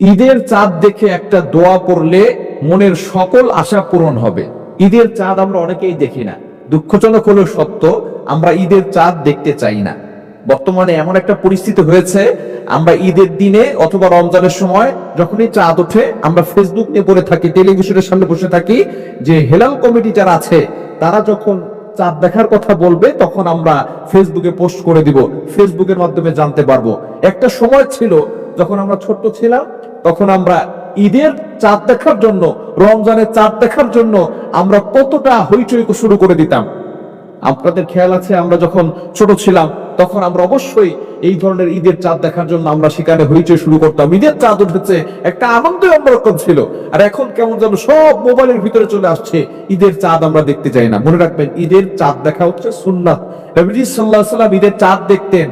ঈদের চাঁদ দেখে একটা দোয়া পড়লে মনের সকল আশা পূরণ হবে। ঈদের চাঁদ আমরা অনেকেই দেখি না। দুঃখজনক হলেও সত্য, আমরা ঈদের চাঁদ দেখতে চাই না। বর্তমানে এমন একটা পরিস্থিতি হয়েছে, আমরা ঈদের দিনে অথবা রমজানের সময় যখনই চাঁদ ওঠে, আমরা ফেসবুক নিয়ে পড়ে থাকি, টেলিভিশনের সামনে বসে থাকি যে হেলাল কমিটি যারা আছে, তারা যখন চাঁদ দেখার কথা বলবে, তখন আমরা ফেসবুকে পোস্ট করে দিব ফেসবুকের মাধ্যমে জানতে পারব। একটা সময় ছিল যখন আমরা ছোট্ট ছিলাম তখন আমরা ঈদের চাঁদ দেখার জন্য, রমজানের চাঁদ দেখার জন্য আমরা কতটা হইচই শুরু করে দিতাম। আপনাদের খেয়াল আছে, আমরা যখন ছোট ছিলাম, তখন আমরা অবশ্যই এই ধরনের ঈদের চাঁদ দেখার জন্য আমরা সেখানে হইচই শুরু করতাম। ঈদের চাঁদ উঠেছে, একটা আনন্দ অন্যরকম ছিল। আর এখন কেমন যেন সব মোবাইলের ভিতরে চলে আসছে, ঈদের চাঁদ আমরা দেখতে চাই না। মনে রাখবেন, ঈদের চাঁদ দেখা হচ্ছে সুন্নাত। সাল্লাম ঈদের চাঁদ দেখতেন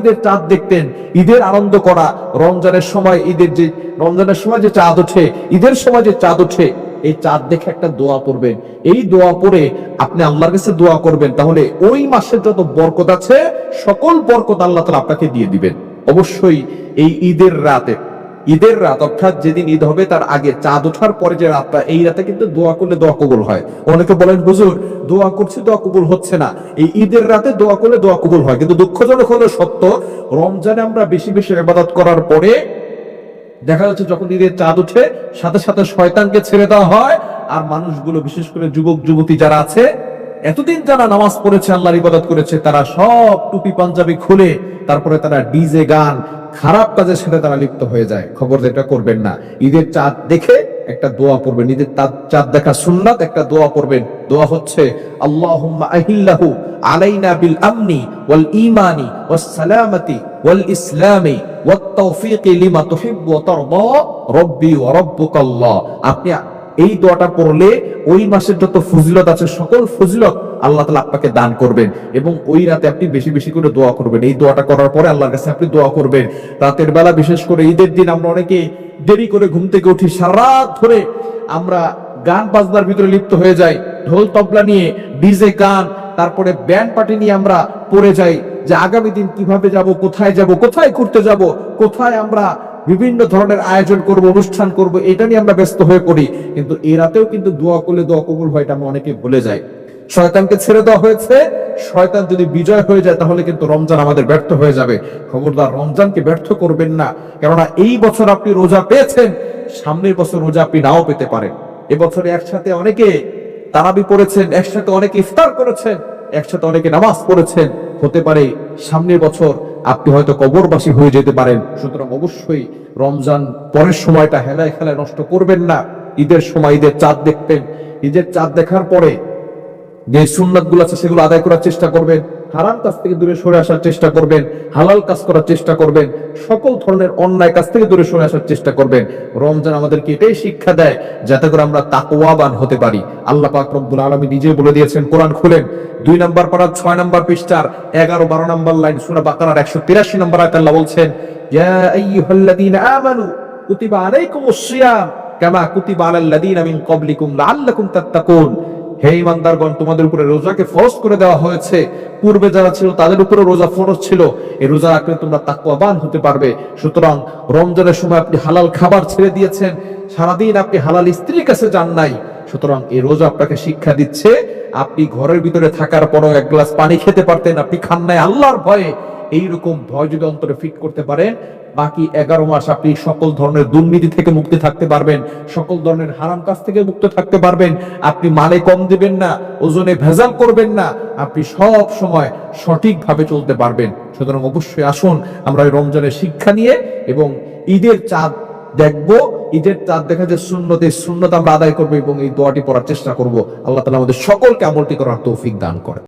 ঈদের চাঁদ দেখতেন। ঈদের আনন্দ করা, রমজানের সময় ঈদের যে রমজানের সময় যে চাঁদ ওঠে, ঈদের সময় যে চাঁদ ওঠে এই চাঁদ দেখে একটা দোয়া পড়বেন। এই দোয়া পড়ে আপনি আল্লাহর কাছে দোয়া করবেন, তাহলে ওই মাসের যত বরকত আছে, সকল বরকত আল্লাহ তালা আপনাকে দিয়ে দিবেন। অবশ্যই এই ঈদের রাতে, ঈদের রাত অর্থাৎ যেদিন ঈদ হবে, তার আগে চাঁদ ওঠার পরে যে রাতটা, এই রাতে কিন্তু দোয়া করলে দোয়া কবুল হয়। অনেকে বলেন, হুজুর, দোয়া করছি, দোয়া কবুল হচ্ছে না। এই ঈদের রাতে দোয়া করলে দোয়া কবুল হয়, কিন্তু দুঃখজনক হলো সত্য, রমজানে আমরা বেশি বেশি ইবাদত করার পরে দেখা যাচ্ছে যখন ঈদের চাঁদ উঠে সাথে সাথে শয়তানকে ছেড়ে দেওয়া হয়। আর মানুষগুলো, বিশেষ করে যুবক, যুবতী যারা আছে, এতদিন যারা নামাজ পড়েছে, আল্লাহর ইবাদত করেছে, তারা সব টুপি পাঞ্জাবি খুলে তারপরে তারা ডিজে গান, খারাপ কাজের সাথে তারা লিপ্ত হয়ে যায়। খবর এটা করবেন না। ঈদের চাঁদ দেখে একটা দোয়া পড়বেন। ঈদের চাঁদ- দেখা সুন্নাত, একটা দোয়া পড়বেন। দোয়া হচ্ছে আহিল্লাহু আলাইনা বিল আমনি ওয়াল ঈমানি ওয়াস সালামাতি ওয়াল ইসলামি আপনি এই দোয়াটা পড়লে ওই মাসের যত ফজিলত আছে, সকল ফজিলত আল্লাহ তালা আপনাকে দান করবেন। এবং ওই রাতে আপনি বেশি বেশি করে দোয়া করবেন। এই দোয়াটা করার পরে আল্লাহর কাছে আপনি দোয়া করবেন। রাতের বেলা বিশেষ করে ঈদের দিন আমরা অনেকে দেরি করে ঘুম থেকে উঠি সারা ধরে আমরা গান বাজনার ভিতরে লিপ্ত হয়ে যাই, ঢোল তবলা নিয়ে, ডিজে গান, তারপরে ব্যান্ড পার্টি নিয়ে আমরা পড়ে যাই। যে আগামী দিন কীভাবে যাব, কোথায় যাব, কোথায় ঘুরতে যাব, কোথায় আমরা বিভিন্ন ধরনের আয়োজন করব, অনুষ্ঠান করব, এটা নিয়ে আমরা ব্যস্ত হয়ে পড়ি। কিন্তু এ রাতেও কিন্তু দোয়া করলে দোয়া কবুল হয় এটা আমরা অনেকে ভুলে যাই। শয়তানকে ছেড়ে দেওয়া হয়েছে। শয়তান যদি বিজয় হয়ে যায়, তাহলে কিন্তু রমজান আমাদের ব্যর্থ হয়ে যাবে। খবরদার, রমজানকে ব্যর্থ করবেন না। কেননা এই বছর আপনি রোজা পেয়েছেন, সামনের বছর রোজা আপনি নাও পেতে পারেন। এবছরে একসাথে অনেকে তারাবি পড়েছেন, একসাথে অনেকে ইফতার করেছেন, একসাথে অনেকে নামাজ পড়েছেন। হতে পারে, সামনের বছর আপনি হয়তো কবরবাসী হয়ে যেতে পারেন। সুতরাং অবশ্যই রমজান পরের সময়টা হেলায় খেলায় নষ্ট করবেন না। ঈদের সময় ঈদের চাঁদ দেখবেন। ঈদের চাঁদ দেখার পরে যে সুন্নাতগুলো আছে সেগুলো আদায় করার চেষ্টা করবেন। হারাম কাজ থেকে দূরে সরে আসার চেষ্টা করবেন, হালাল কাজ করার চেষ্টা করবেন, সকল ধরনের অন্যায় কাজ থেকে দূরে সরে আসার চেষ্টা করবেন। রমজান আমাদেরকে এটাই শিক্ষা দেয়, যাতে করে আমরা তাকওয়াবান হতে পারি। আল্লাহ পাক রব্বুল আলামিন নিজে বলে দিয়েছেন, কোরআন খুলেন, দুই নম্বর পাড়ার ছয় নম্বর পৃষ্ঠার এগারো বারো নম্বর লাইন সূরা বাকারার একশো তিরাশি নম্বর আয়াত আল্লাহ বলছেন, ইয়া আইয়ুহাল্লাযীনা আমানু কুতিবা আলাইকুমুস সিয়াম কামা কুতিবা আলাল লাযীনা মিন ক্বাবলিকুম লাআল্লাকুম তাত্তাকুন। হে ইমানদারগণ, তোমাদের উপরে রোজাকে ফরজ করে দেওয়া হয়েছে। পূর্বে যারা ছিল, তাদের উপরে রোজা ফরজ ছিল। এই রোজা রাখলে তোমরা তাকওয়াবান হতে পারবে। সুতরাং রমজানের সময় আপনি হালাল খাবার ছেড়ে দিয়েছেন। সারাদিন আপনি হালাল স্ত্রীর কাছে যান নাই। সুতরাং এই রোজা আপনাকে শিক্ষা দিচ্ছে, আপনি ঘরের ভিতরে থাকার পরও এক গ্লাস পানি খেতে পারতেন, আপনি খান নাই আল্লাহর ভয়ে। এইরকম ভয় যদি অন্তরে ফিট করতে পারেন বাকি এগারো মাস আপনি সকল ধরনের দুর্নীতি থেকে মুক্তি থাকতে পারবেন, সকল ধরনের হারাম কাজ থেকে মুক্ত থাকতে পারবেন। আপনি মালে কম দিবেন না, ওজনে ভেজাল করবেন না, আপনি সব সময় সঠিকভাবে চলতে পারবেন। সুতরাং অবশ্যই আসুন, আমরা এই রমজানের শিক্ষা নিয়ে এবং ঈদের চাঁদ দেখব। ঈদের চাঁদ দেখা যে শূন্যতে শূন্যত আমরা আদায় করব এবং এই দোয়াটি পড়ার চেষ্টা করব। আল্লাহ তালা আমাদের সকলকে আমলটি করার তৌফিক দান করে